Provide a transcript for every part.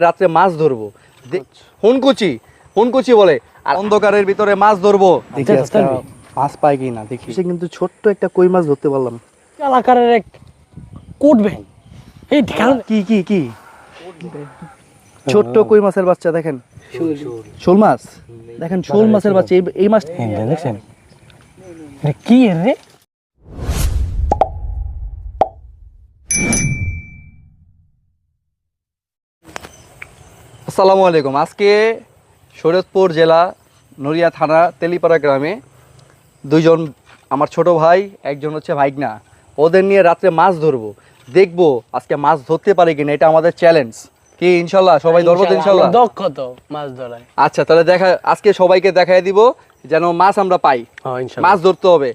রাত্রে মাছ ধরবো। দে- হুনকুচি হুনকুচি বলে আর অন্ধকারের ভিতরে মাছ ধরবো। দেখি আচ্ছা, তাই? মাছ পাই কি না দেখি। সে কিন্তু ছোট্ট একটা কই মাছ ধরতে পারলাম এলাকার এক কোট ভ্যান। এই কি কি কি? ছোট্ট কই মাছের বাচ্চা দেখেন। শোল। মাছ। দেখেন শোল মাছের বাচ্চা এই- এই মাছ হ্যাঁ দেখছেন? কি এর রে? আসসালামু আলাইকুম। আজকে শরীয়তপুর জেলা নড়িয়া থানা তেলিপাড়া গ্রামে দুইজন আমার ছোট ভাই একজন হচ্ছে ভাইগনা। ওদের নিয়ে রাত্রে মাছ ধরবো। দেখব আজকে মাছ ধরতে পারে কিনা এটা আমাদের চ্যালেঞ্জ কি ইনশাল্লাহ? সবাই ধরবো তো ইনশাল্লাহ। দক্ষ তো মাছ ধরায়। আচ্ছা তাহলে দেখা আজকে সবাইকে দেখাই দিব যেন মাছ আমরা পাই। মাছ ধরতে হবে।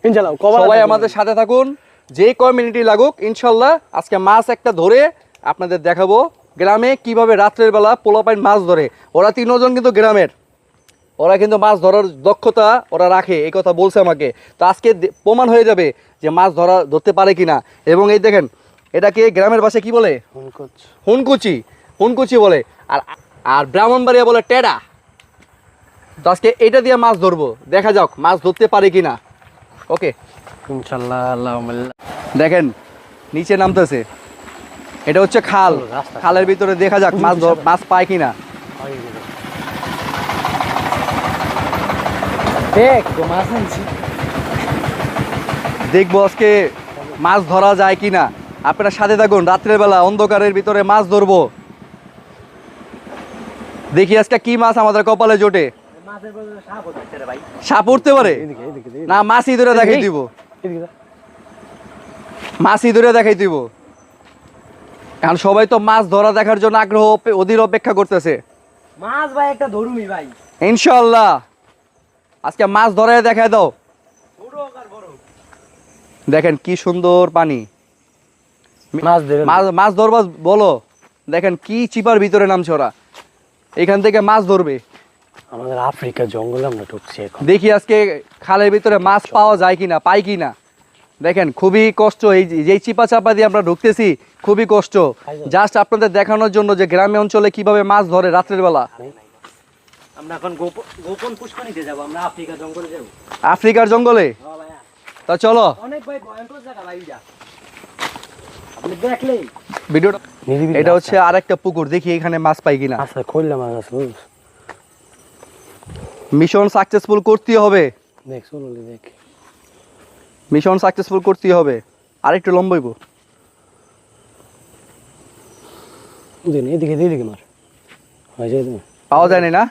সবাই আমাদের সাথে থাকুন। যে কয় মিনিটই লাগুক ইনশাল্লাহ আজকে মাছ একটা ধরে আপনাদের দেখাবো। গ্রামে কীভাবে রাত্রের বেলা পোলাপাইন মাছ ধরে? ওরা তিনজন কিন্তু গ্রামের। ওরা কিন্তু মাছ ধরার দক্ষতা ওরা রাখে এই কথা বলছে আমাকে। তো আজকে প্রমাণ হয়ে যাবে যে মাছ ধরা ধরতে পারে কি না এবং এই দেখেন এটাকে গ্রামের ভাষায় কি বলে? হুনকুচি। হুনকুচি। বলে। আর আর ব্রাহ্মণবাড়িয়া বলে টেডা। তো আজকে এটা দিয়ে মাছ ধরবো। দেখা যাক মাছ ধরতে পারে কি না ওকে। ইনশাআল্লাহ আল্লাহ দেখেন নিচে নামতেছে। এটা হচ্ছে খাল। খালের ভিতরে দেখা যাক মাছ মাছ পায় কিনা। মাছ দেখব আজকে মাছ ধরা যায় কিনা। আপনারা সাথে থাকুন রাত্রের বেলা অন্ধকারের ভিতরে মাছ ধরবো। দেখি আজকে কি মাছ আমাদের কপালে জোটে। সাপ উঠতে পারে। না মাছই ধরে দেখাই। দিব। মাছই ধরে দেখাই দিব। কারণ সবাই তো মাছ ধরা দেখার জন্য আগ্রহ অধীর অপেক্ষা করতেছে। মাছ ভাই একটা ধরুমি ভাই। ইনশাল্লাহ আজকে মাছ ধরে দেখায় দাও। দেখেন কি সুন্দর পানি। মাছ মাছ মাছ ধরবা বলো। দেখেন কি চিপার ভিতরে নামছে ওরা। এখান থেকে মাছ ধরবে। আমাদের আফ্রিকা জঙ্গলে আমরা ঢুকছি দেখি আজকে খালের ভিতরে মাছ পাওয়া যায় কিনা পাই কিনা। দেখেন খুবই কষ্ট। এই যে- যেই চিপা চাপা দিয়ে আমরা ঢুকতেছি খুবই কষ্ট। জাস্ট আপনাদের দেখানোর জন্য যে গ্রামে অঞ্চলে কীভাবে মাছ ধরে রাত্রের বেলা। আমরা এখন গোপন গোপন পুষ্করিতে যাব আমরা আফ্রিকা জঙ্গলে যাব। আফ্রিকার জঙ্গলে? হ্যাঁ তা চলো। অনেক ভাই ভয়ঙ্কর জায়গা ভাই আপনি দেখলেই ভিডিওটা এটা হচ্ছে আরেকটা পুকুর দেখি এখানে মাছ পাই কিনা। আচ্ছা খুললাম মাছ মিশন সাকসেসফুল করতে হবে। দেখ চলো দেখ। মিশন সাকসেসফুল করতে হবে। আরেকটু লম্বইব দিন এদিকে এদিকে মার। হয় তুমি পাওয়া যায় না?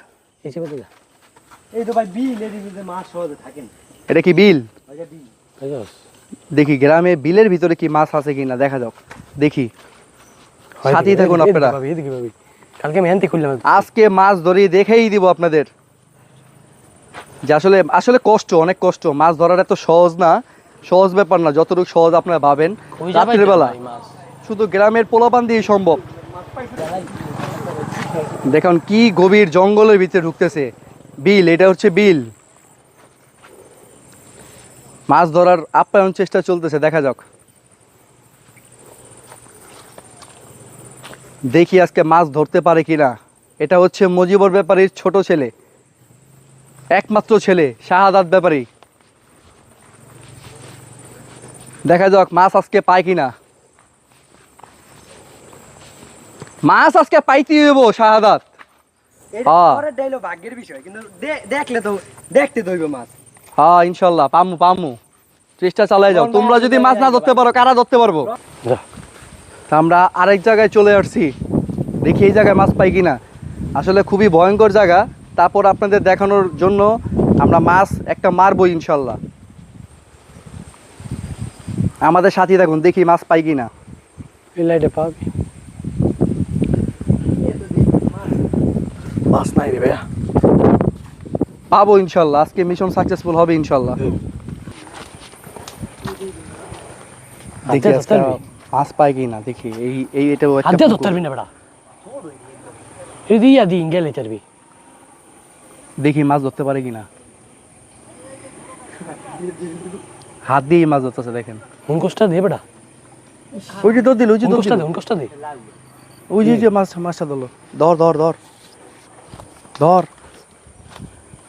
এসে বলতে যা এই তো ভাই বিল এদিকে মাছ সহজে থাকেন এটা কি বিল? দেখি গ্রামে বিলের ভিতরে কি মাছ আছে কিনা দেখা যাক। দেখি। সাথেই থাকুন আপনারা। এদিকে ভাবি। কালকে আমি খুললাম আজকে মাছ ধরি দেখেই দিব আপনাদের। যে আসলে আসলে কষ্ট অনেক কষ্ট। মাছ ধরাটা তো সহজ না। সহজ ব্যাপার না যতটুকু সহজ আপনারা ভাবেন। রাত্রের বেলা শুধু গ্রামের পোলাপান দিয়ে সম্ভব। দেখুন কি গভীর জঙ্গলের ভিতরে ঢুকতেছে। বিল এটা হচ্ছে বিল। মাছ ধরার আপ্যায়ন চেষ্টা চলতেছে দেখা যাক। দেখি আজকে মাছ ধরতে পারে কিনা। এটা হচ্ছে মজিবর ব্যাপারীর ছোট ছেলে। একমাত্র ছেলে শাহাদাত ব্যাপারী। দেখা যাক মাছ আজকে পাই কিনা। মাছ আজকে পাইতে হইব শাহাদাত। হ্যাঁ। পরের ডাইলো ভাগ্যের বিষয় কিন্তু দে- দেখলে তো দেখতে দইব মাছ। হ্যাঁ ইনশাল্লাহ পামু পামু। চেষ্টা চালাই যাও। তোমরা যদি মাছ না ধরতে পারো। কারা ধরতে পারব? আমরা আরেক জায়গায় চলে আসছি। দেখি এই জায়গায় মাছ পাই কিনা। আসলে খুবই ভয়ঙ্কর জায়গা। তারপর আপনাদের দেখানোর জন্য আমরা মাছ একটা মারবো ইনশাল্লাহ। আমাদের সাথী থাকুন দেখি মাছ পাই কিনা। এই লাইটে পাবি মাছ নাই রে ভাইয়া। পাবো ইনশাল্লাহ আজকে মিশন সাকসেসফুল হবে ইনশাল্লাহ। দেখি আজকে মাছ পাই কিনা দেখি। এই এই হাতে ধরতে পারবি না বেড়া? এই দিয়া দিন গেলে চারবি দেখি মাছ ধরতে পারে কিনা। হাত দিয়ে মাছ ধরতেছে দেখেন। হুন কষ্ট দে বেড়া ওই যে তোর দিল ওই যে দিল দে। দে ওই যে মাছ মাছটা ধরলো। ধর ধর ধর। ধর।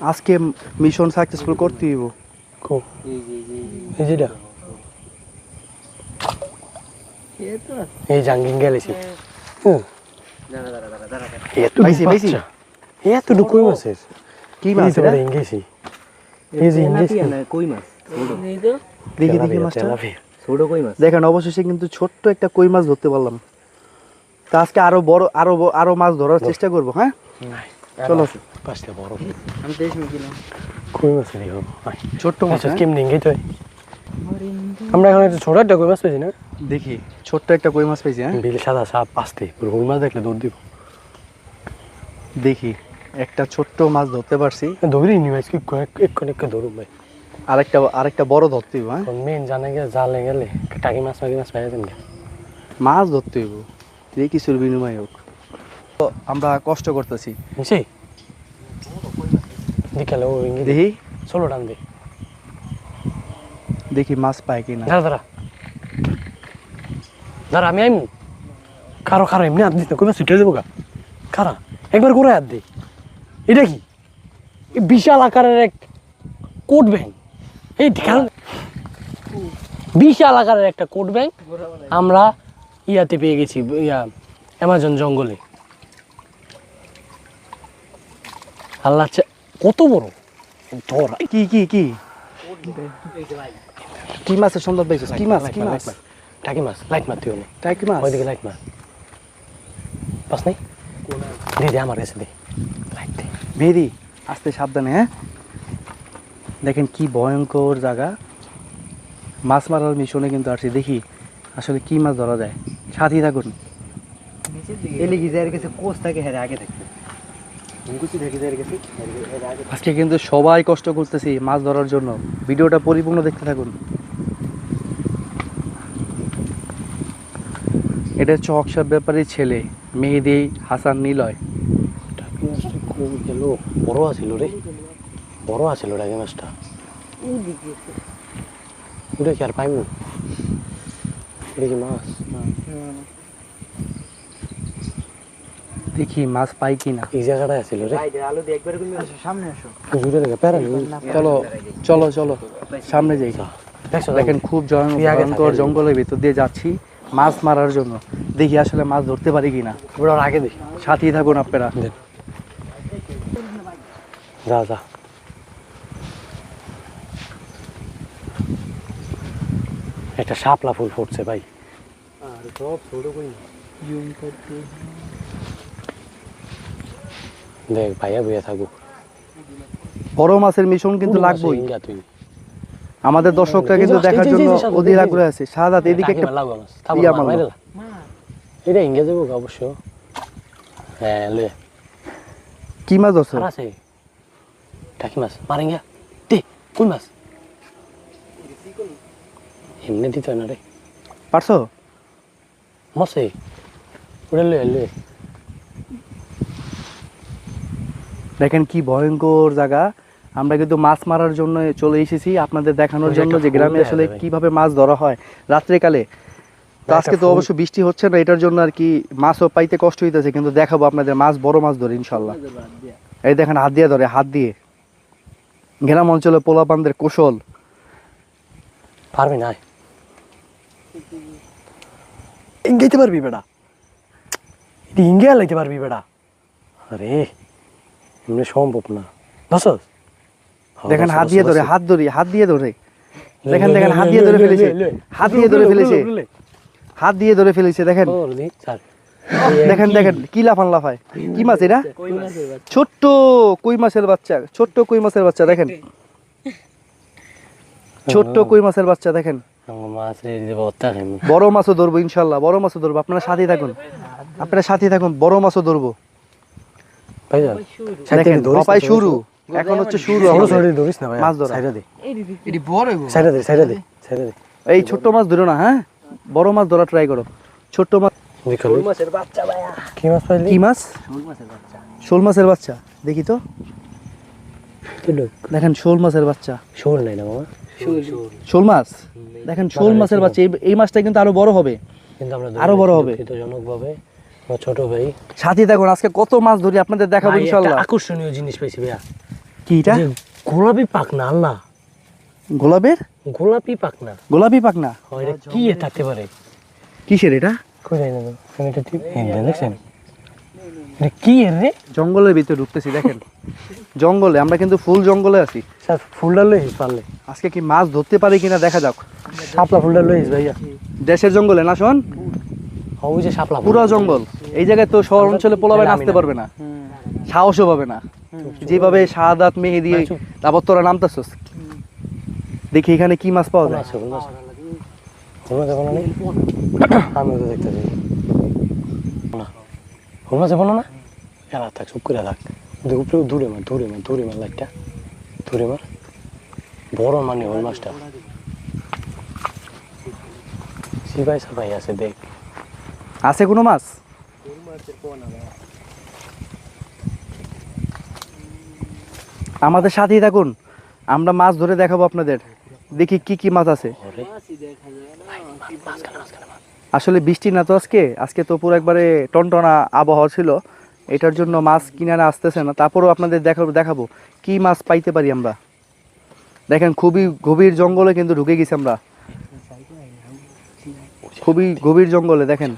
আজকে মিশন সাকসেসফুল করতে হইব। কো। এই যেটা এই জাঙ্গিং গেলেছি হুম এত পাইছি, পাইছি। কই মাছের কি মাছ এটা? ইংগেছি এই যে ইংগেছি কই মাছ? দেখি দেখি মাছটা। ছোট কই মাছ? দেখেন অবশেষে কিন্তু ছোট্ট একটা কই মাছ ধরতে পারলাম। তা আজকে আরও বড় আরও আরও মাছ ধরার চেষ্টা করব হ্যাঁ? চলো। পাঁচটা বড়। আমি দেশ কিলাম কই হবে আয়। ছোট্ট মাছ? কেমনি ইংগেই তো আমরা এখন একটা ছোট একটা কই মাছ পেয়েছি না? দেখি ছোট্ট একটা কই মাছ পেয়েছি হ্যাঁ? বিল সাদা সাপ পাঁচতে পুরো কই মাছ দেখলে দৌড় দিব। দেখি একটা ছোট্ট মাছ ধরতে পারছি। ধরি নি মাছ কি কয়েক এক কয়েক ধরুন ভাই। আরেকটা আরেকটা বড় ধরতে হইব হ্যাঁ? মেন জানে গেলে জালে গেলে টাকি মাছ মাকি মাছ পাই যাবেন মাছ ধরতে হইব যে কিছুর বিনিময় হোক। তো আমরা কষ্ট করতেছি। নিছি বিকালে ও ইঙ্গি দেখি। চলো টান দে। দেখি মাছ পায় কিনা। দাঁড়া দাঁড়া। দাঁড়া আমি আইমু। কারও কারও এমনি হাত দিস না কইবা ছুটে দেবো গা। কারা একবার করে হাত দে। এটা কি? বিশাল আকারের এক কোট ব্যাং এই কারণ বিশাল আকারের একটা কোট ব্যাং আমরা ইয়াতে পেয়ে গেছি ইয়া অ্যামাজন জঙ্গলে। আল্লাহ কত বড়? ধর কি কি কি? কি মাছের সুন্দর দেখছিস কি মাছ কি মাছ? টাকি মাছ লাইট মারতে হবে তাই কি মাছ? ওইদিকে লাইট মার। পাস নাই? দে দে আমার কাছে দে। লাইট দে। ভেরি আস্তে সাবধানে হ্যাঁ? দেখেন কি ভয়ঙ্কর জায়গা। মাছ মারার মিশনে কিন্তু আসছি দেখি আসলে কি মাছ ধরা যায়। সাথী থাকুন। হ্যাঁ আজকে কিন্তু সবাই কষ্ট করতেছি মাছ ধরার জন্য। ভিডিওটা পরিপূর্ণ দেখতে থাকুন। এটা হচ্ছে অক্ষর ব্যাপারী ছেলে মেহেদি হাসান নিলয়। বড় আছিল রে। বড় আছিল টাকি মাছটা ওটা কি আর কি মাছ? দেখি মাছ পাই কিনা। এই জায়গাটায় আছিল রে। আলু দিয়ে একবার সামনে আসো জুড়ে দেখে প্যারা চলো চলো চলো সামনে যাই। দেখেন খুব ভয়ঙ্কর জঙ্গলের ভিতর দিয়ে যাচ্ছি মাছ মারার জন্য। দেখি আসলে মাছ ধরতে পারি কিনা। ওটা আগে দেখি। সাথেই থাকুন আপনারা। যা যা। একটা শাপলা ফুল ফুটছে ভাই। আর সব ছোট কই দেখ ভাইয়া বইয়া থাকুক। বড় মাছের মিশন কিন্তু লাগবেই। আমাদের দর্শকরা কিন্তু দেখার জন্য অধীর আগ্রহ আছে। সাদাত এদিকে একটা ইয়া তারপর এটা ইঙ্গে যাব অবশ্য। হ্যাঁ লে। কি মাছ ধরছো? আছে। টাকি মাছ মারেন গিয়া দে কোন মাছ? এমনি দিতে না রে পারছ মশে ওটা লয়ে লয়ে দেখেন কি ভয়ঙ্কর জায়গা আমরা কিন্তু মাছ মারার জন্য চলে এসেছি আপনাদের দেখানোর জন্য যে গ্রামে আসলে কীভাবে মাছ ধরা হয়। রাত্রেকালে। তো আজকে তো। অবশ্য বৃষ্টি হচ্ছে না এটার জন্য আর কি মাছও পাইতে কষ্ট হইতেছে কিন্তু দেখাবো আপনাদের মাছ বড় মাছ ধরে ইনশাল্লাহ এই দেখেন হাত দিয়ে ধরে হাত দিয়ে। গ্রাম অঞ্চলে পোলাপানদের কৌশল। পারবি না। ইঙ্গাইতে পারবি বেটা এটি ইঙ্গে লাইতে পারবি বেটা আরে এমনি সম্ভব না দশস দেখেন হাত দিয়ে ধরে হাত ধরে হাত দিয়ে ধরে দেখেন দেখেন হাত দিয়ে ধরে ফেলেছে হাত দিয়ে ধরে ফেলেছে হাত দিয়ে ধরে ফেলেছে দেখেন দেখেন দেখেন কি লাফান লাফায় কি মাছ এটা ছোট্ট কই মাছের বাচ্চা ছোট্ট কই মাছের বাচ্চা দেখেন ছোট্ট কই মাছের বাচ্চা দেখেন বড় মাছও ধরবো ইনশাল্লাহ বড় মাছও ধরবো। আপনারা সাথে থাকুন। আপনারা সাথে থাকুন বড় মাছও ধরবো। ভাই শুরু। এখন হচ্ছে শুরু ছোট ছোট ধরিস না ভাই মাছ ধরা। সাইডা দে। এটি দে সাইডা দে এই ছোট্ট মাছ ধরো না হ্যাঁ? বড় মাছ ধরা ট্রাই করো। ছোট্ট মাছ কি মাছ কি মাছ? শোল মাছের বাচ্চা। দেখি তো। দেখেন শোল মাছের বাচ্চা। শোল নাই না মামা। শোল মাছ? দেখেন শোল মাছের বাচ্চা এই- মাছটা কিন্তু আরও বড় হবে। কিন্তু আমরা আরও বড় হবে। ছোট ভাই। সাথী থাকুন আজকে কত মাছ ধরি আপনাদের দেখাবো আকর্ষণীয় জিনিস পেয়েছি ভাইয়া। কি এটা? গোলাপি পাখনা আল্লাহ। গোলাপের? গোলাপি পাখনা। গোলাপি পাকনা কি থাকতে পারে কিসের এটা? কই যাই না এটা ঠিক দেখছেন? এটা কি রে? জঙ্গলের ভিতরে ঢুকতেছি দেখেন। জঙ্গলে আমরা কিন্তু ফুল জঙ্গলে আছি। স্যার ফুলটা লইস পারলে। আজকে কি মাছ ধরতে পারি কিনা দেখা যাক। শাপলা ফুলটা লইস ভাইয়া। দেশের জঙ্গলে না শোন? যে শাপলা পুরো জঙ্গল। এই জায়গায় তো শহর অঞ্চলে পোলাবে নাচতে পারবে না। সাহসও পাবে না। যেভাবে শাহাদাত মেহেদি ভাই, চুপ। তারপর তোরা নামতেছস। দেখি এখানে কি মাছ পাওয়া যায়? আমি তো ফুল আছে কোনো না? এলা থাক চুপ করে থাক। উপরে দূরে মার দূরে মার দূরে মার লাইটটা। দূরে মার। বড় মানে হল মাছটা। সিপাই সাপাই আছে দেখ। আছে কোনো মাছ? আমাদের সাথেই থাকুন। আমরা মাছ ধরে দেখাবো আপনাদের। দেখি কি কি মাছ আছে। ওরে আসলে বৃষ্টি না তো আজকে? আজকে তো পুরো একবারে টনটনা আবহাওয়া ছিল। এটার জন্য মাছ কিনে আনা আসতেছে না। তারপরেও আপনাদের দেখাবো দেখাবো। কি মাছ পাইতে পারি আমরা? দেখেন খুবই গভীর জঙ্গলে কিন্তু ঢুকে গেছি আমরা। খুবই গভীর জঙ্গলে দেখেন।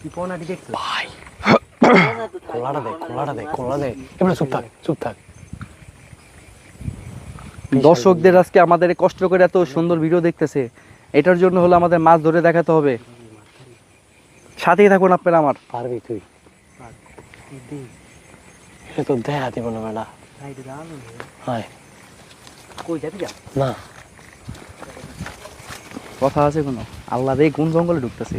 কি পোনাটি দেখছ ভাই। কোলাটা দেখ কোলাটা দেখ কোলা দেখ এবারে চুপ থাক চুপ থাক। দর্শকদের আজকে আমাদের কষ্ট করে এত সুন্দর ভিডিও দেখতেছে এটার জন্য হলো আমাদের মাছ ধরে দেখাতে হবে। সাথেই থাকুন আপনারা আমার। পারবি তুই? এটা তো দেখা দিব না বেটা। হয়। কই যাবি না। কথা আছে কোনো? আল্লাহ রে কোন জঙ্গলে ঢুকতেছে?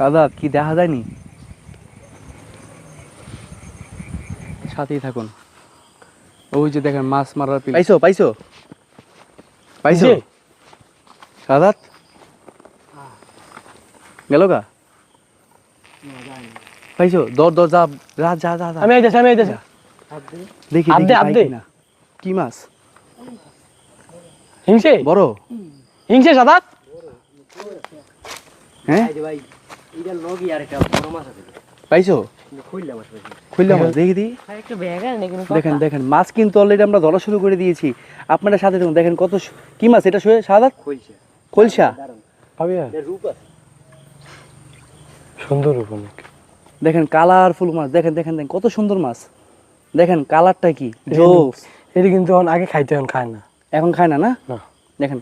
সাদা কি দেখা যায়নি? সাথেই থাকুন। ওই যে দেখেন মাছ মারার পিল। পাইছো পাইছো? পাইছো? সাদাত গেল গা? পাইছো? দর দর যা যা যা যা যা। আমি আইতেছি আমি আইতেছি। দেখি আব্দে, দেখি আব্দে। কি মাছ? হিংসে? বড়। হিংসে সাদাত? হ্যাঁ? ভাই। এইটা লগি আর একটা বড় মাছ আছে। পাইছো? খুললা মাছ পাইছি। খুললাম দেখি দি। ভাই একটা নাকি দেখেন দেখেন মাছ কিন্তু অলরেডি আমরা ধরা শুরু করে দিয়েছি। আপনারা সাথে দেখুন দেখেন কত কি মাছ এটা শুয়ে খোলসা রূপ আছে। সুন্দর রূপ অনেক। দেখেন কালারফুল মাছ। দেখেন দেখেন দেখেন কত সুন্দর মাছ। দেখেন কালারটা কি? জোস। এটা কিন্তু আগে খাইতে এখন খায় না। এখন খায় না না। দেখেন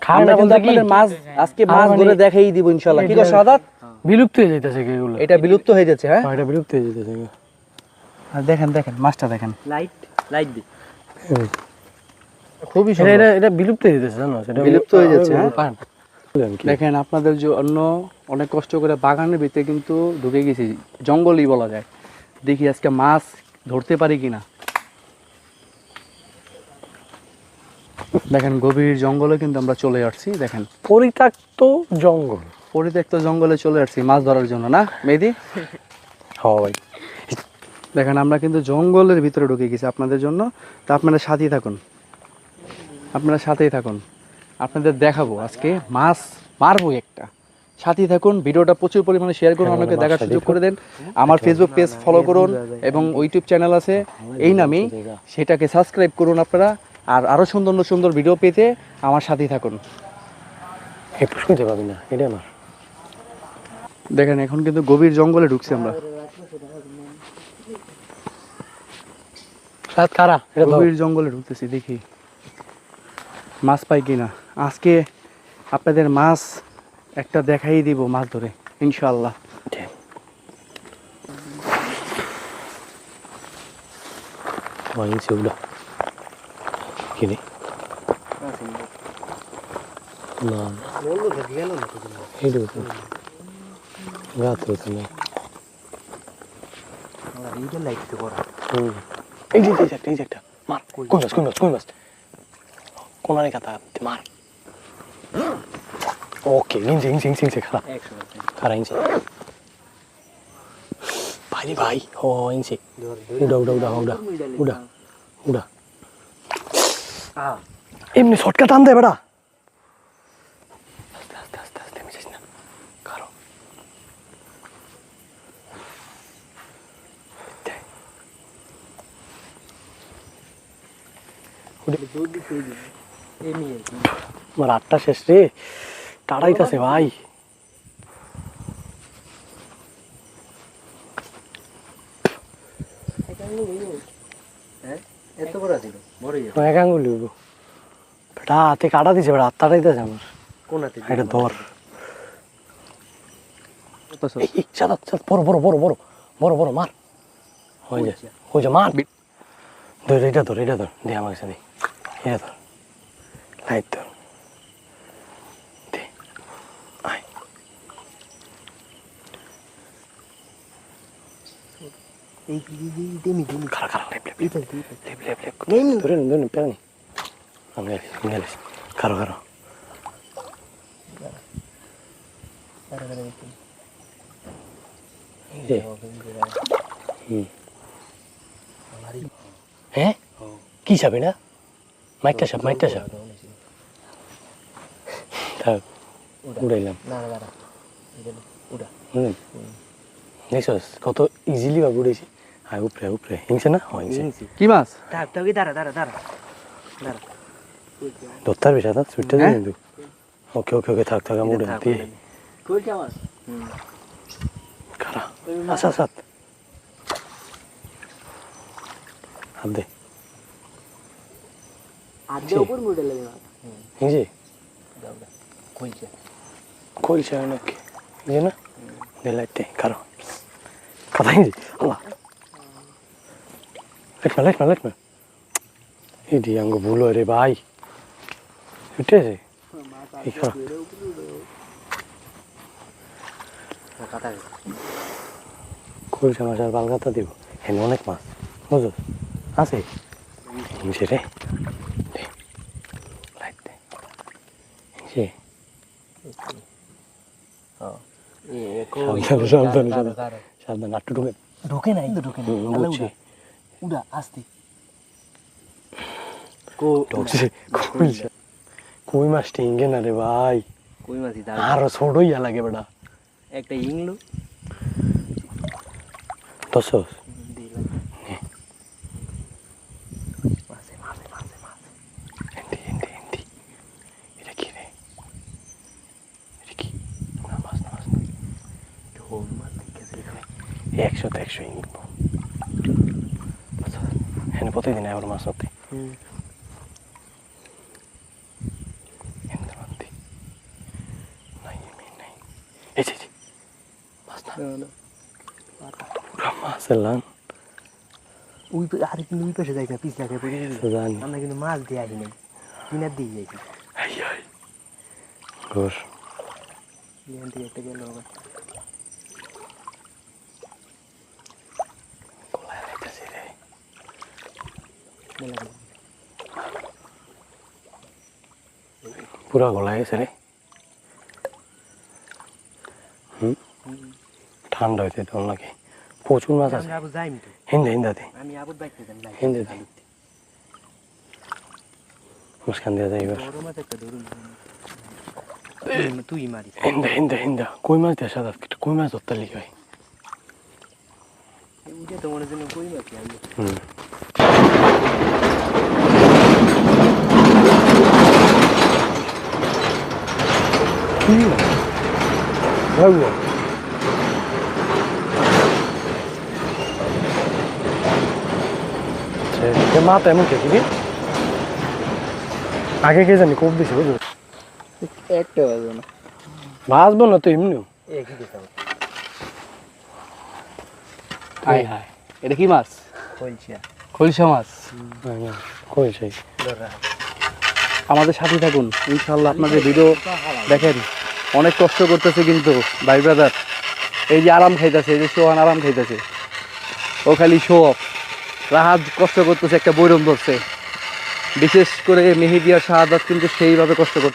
খায় না বলতে কি? মাছ আজকে মাছ মানে- ধরে দেখাই দিব ইনশাআল্লাহ। কি সাদাত বিলুপ্ত হয়ে যাইতেছে কি এগুলো? এটা বিলুপ্ত হয়ে যাচ্ছে হ্যাঁ? হ্যাঁ, এটা বিলুপ্ত হয়ে যাইতেছে আর দেখেন দেখেন মাছটা দেখেন। লাইট লাইট দি। খুবই এটা এটা এটা বিলুপ্ত হয়ে যাইতেছে জানো? সেটা বিলুপ্ত হয়ে যাচ্ছে, হ্যাঁ? দেখেন আপনাদের জন্য অনেক কষ্ট করে বাগানের ভিতরে কিন্তু ঢুকে গেছি জঙ্গলই বলা যায়। দেখি আজকে মাছ ধরতে পারি কিনা। দেখেন গভীর জঙ্গলে কিন্তু আমরা চলে আসছি দেখেন। পরিত্যক্ত জঙ্গল। পরিত্যক্ত জঙ্গলে চলে আসছি মাছ ধরার জন্য না? মেহেদি? হ্যাঁ ভাই। দেখেন আমরা কিন্তু জঙ্গলের ভিতরে ঢুকে গেছি আপনাদের জন্য। তা আপনারা সাথেই থাকুন। আপনারা সাথেই থাকুন। আপনাদের দেখাবো আজকে মাছ মারবো একটা। সাথেই থাকুন ভিডিওটা প্রচুর পরিমাণে শেয়ার করুন হ্যাঁ, অনেকে দেখার সুযোগ করে দেন। আমার ফেসবুক পেজ ফলো করুন এবং ইউটিউব চ্যানেল আছে। এই নামেই সেটাকে সাবস্ক্রাইব করুন আপনারা আর আরও সুন্দর সুন্দর ভিডিও পেতে আমার সাথেই থাকুন। এই পুষ্কিতে পাবি না এটা আমার। দেখেন এখন কিন্তু গভীর জঙ্গলে ঢুকছি আমরা। গভীর জঙ্গলে ঢুকতেছি দেখি। মাছ পাই কিনা? আজকে আপনাদের মাছ একটা দেখাই দিব মাছ ধরে ইনশাল্লাহ না বলল তো গেল না তো এইটুকু তো গাছ ওখানে আমরা এইটা লাইট তো করা হুম এই যে এই যে একটা এই যে একটা মার কোন মাছ কোন মাছ কোন মাছ কোনারে কাতা মার ওকে ইনছে ইনছে ইনছে ইনছে খারাপ একশো পার্সেন্ট খারাপ ইনছে ভাই রে ভাই ও ইনছে ধর উড়া উড়া উড়া উড়া উড়া উড়া আ এমনি শর্টকাট টান দে বেটা আস্তে আস্তে আস্তে আস্তে মিছিস না কারও দুধ দিতে এমনি আর কি আমার আটটা শেষ রে। ভাই। কাটা দিছে, বেটা আমার। এটা ধর। ধর, এটা ধর এটা ধর। দে আমার কাছে এটা ধর লাইট ধর নি। নে নে নে যে হুম হ্যাঁ কি সাপ এটা মাইকটা সাপ মাইকটা সাপ থাক উড়াইলাম দেখছস কত ইজিলি ভাবে উড়েছি আয় উপরে উপরে হিংসে না হয় কি মাছ দাঁড়া দাঁড়া দাঁড়া দাঁড়া দত্তার বিষয় থাক সুইটটা হ্যাঁ? কিন্তু ওকে ওকে ওকে থাক থাক আমি উড়ে দিয়ে খারা আচ্ছা আচ্ছা হাত দে আদ্য উপর মুড়ে লাগে না হিংসে দাও দাও কই যা কইলছে নাকি হিংসে না? দে লাইটে কথা হিংসে আল্লাহ। লেখমা লেখমা লেখমা এটি আঙ্গ ভুল হয় রে ভাই। উঠেছে এই খারা কথা মাছ আর বালগাতা দিব। হেন অনেক মাছ। বুঝো আছে। রে দে লাইট দে হিংসে এ সাবধানে সাবধানে আটটু ঢুকে। ঢোকে নাই তো ঢোকে বুঝছি। উড়া উড়া আস্তে। কই মাছটা ইঙ্গে না রে ভাই? কই মাছি আরও ছোট ইয়া লাগে বেটা। একটা ইংলো। দশস দিলাম মাছে মাছে মাছে মাছে হিন্দি হিন্দি হিন্দি এটা কি রে এটা কি না মাছ না মাছ না ঢোল মাছ দেখেছে একশো তো একশো ইঙ্গিত হ্যাঁ প্রতিদিন আবার মাছ ধরতে হুম হিন্দি মানতে নাই এমনি নাই এই যে এই যে, মাছ না না না পুরা মাছের লান ওই আরে কিন্তু ওই পাশে যাই না পিছ গেছে। জানি। আমরা কিন্তু মাছ দিয়ে আসি নাই। কিনার দিয়ে এখান থেকে একটা গেল আবার। মেলা গেল। পুরা গলায় গেছে রে হুম ঠান্ডা হয়েছে তখন নাকি প্রচুর মাছ আছে আমরা আবার যাইনি তো হিন্দে হিন্দাতে আমি আবার বাইতে যাই না হিন্দে দে মুস্কান দিয়ে যাই এবার বড় মাছ একটা ধরুন তুই মারি হিন্দা হিন্দা হিন্দা কই মাছ দিয়ে সাদা কই মাছ ধরতে লিখে হয় উঠে তো মনে জন্য কই মাছ আমি হুম লাগবো সে মা তো এমন খেয়েছি কি? আগে কে জানি কোপ দিছে বুঝলো? একটা বাজবে না। ভাসবো না তো এমনিও। হাই হাই এটা কি মাছ? কইছি খলসা মাছ। কই আমাদের সাথে থাকুন। ইনশাল্লাহ আপনাদের ভিডিও দেখেন। অনেক কষ্ট করতেছে কিন্তু ভাই ব্রাদার। এই যে আরাম খাইতেছে, এই যে সোহান আরাম খাইতেছে। ও খালি শো অফ রাহাত কষ্ট করতেছে, একটা বৈরম ধরছে। বিশেষ করে মেহেদিয়ার শাহাদাত কিন্তু সেইভাবে কষ্ট করতে